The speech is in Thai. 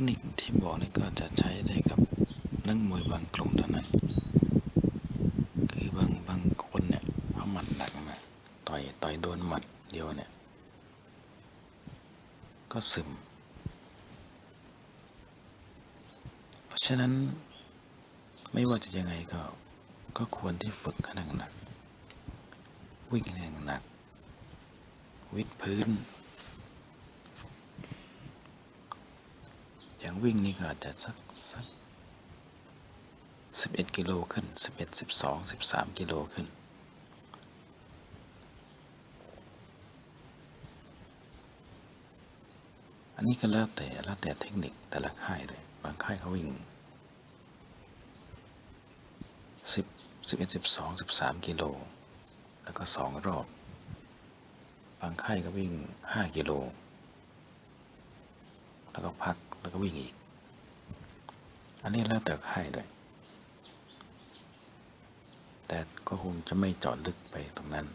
คนิคที่บอกนี่ก็จะใช้ได้กับนักมวยบางกลุ่มเท่านั้น คือบางบางคนเนี่ยเขาหมัดหนักมาต่อยต่อยโดนหมัดเดียวเนี่ย ก็ซึม เพราะฉะนั้นไม่ว่าจะยังไงก็ก็ควรที่ฝึกให้หนักหนักๆวิ่งให้หนัก วิดพื้น อย่างวิ่งนี่ก็อาจจะสักสักสิบเอ็ดกิโลขึ้นสิบเอ็ดสิบสองสิบสามกิโลขึ้น อันนี้ก็แล้วแต่แล้วแต่เทคนิคแต่ละค่ายเลย บางค่ายเขาวิ่งสิบสิบเอ็ดสิบสองสิบสามกิโล แล้วก็สองรอบ บางค่ายก็วิ่งห้ากิโล แล้วก็พัก แล้วก็วิ่งอีก อันนี้แล้วแต่ค่ายเลยแต่ก็คงจะไม่เจาะลึกไปตรงนั้น